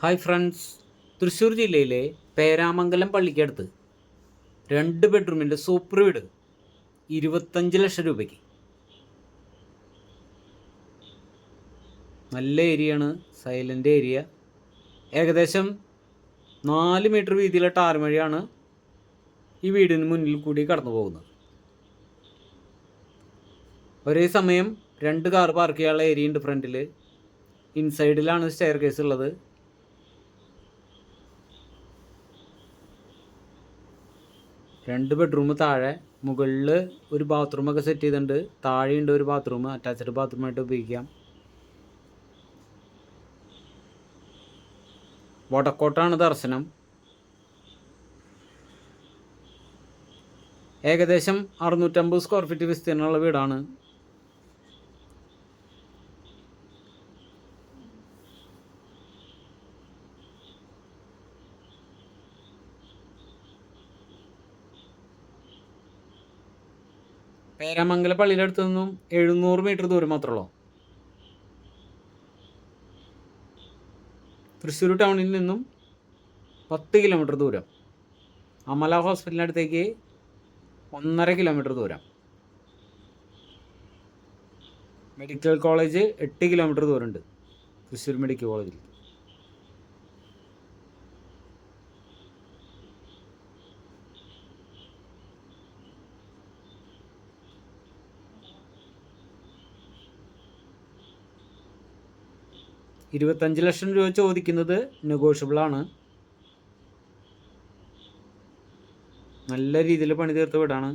Hi friends Thrissur ജില്ലയിലെ പേരാമംഗലം പള്ളിക്കടുത്ത് രണ്ട് ബെഡ്റൂമിന്റെ super വീട് ഇരുപത്തഞ്ച് ലക്ഷം രൂപയ്ക്ക്. നല്ല ഏരിയയാണ് സൈലന്റ് ഏരിയ ഏകദേശം നാല് മീറ്റർ വീതിയിലെ ടാർമഴിയാണ് ഈ വീടിന് മുന്നിൽ കൂടി കടന്നു പോകുന്നത്. ഒരേ സമയം രണ്ട് കാർ പാർക്ക് ചെയ്യാനുള്ള ഏരിയ ഉണ്ട് ഫ്രണ്ടിൽ ഇൻസൈഡിലാണ് സ്റ്റെയർ കേസ് ഉള്ളത്. രണ്ട് ബെഡ്റൂം താഴെ മുകളിൽ ഒരു ബാത്റൂമൊക്കെ സെറ്റ് ചെയ്തിട്ടുണ്ട്. താഴെയുണ്ട് ഒരു ബാത്റൂം അറ്റാച്ച്ഡ് ബാത്റൂമായിട്ട് ഉപയോഗിക്കാം. വടക്കോട്ടാണ് ദർശനം. ഏകദേശം അറുന്നൂറ്റമ്പത് സ്ക്വയർ ഫീറ്റ് വിസ്തീർണമുള്ള വീടാണ്. പേരാമംഗല പള്ളിയുടെ അടുത്ത് നിന്നും എഴുന്നൂറ് മീറ്റർ ദൂരം മാത്രമേ ഉള്ളൂ. തൃശ്ശൂർ ടൗണിൽ നിന്നും പത്ത് കിലോമീറ്റർ ദൂരം. അമല ഹോസ്പിറ്റലിന്റെ അടുത്തേക്ക് ഒന്നര കിലോമീറ്റർ ദൂരം. മെഡിക്കൽ കോളേജ് എട്ട് കിലോമീറ്റർ ദൂരമുണ്ട് തൃശ്ശൂർ മെഡിക്കൽ കോളേജിൽ. ഇരുപത്തഞ്ച് ലക്ഷം രൂപ ചോദിക്കുന്നത് നെഗോഷ്യബിൾ ആണ്. നല്ല രീതിയിൽ പണി തീർത്ത വീടാണ്.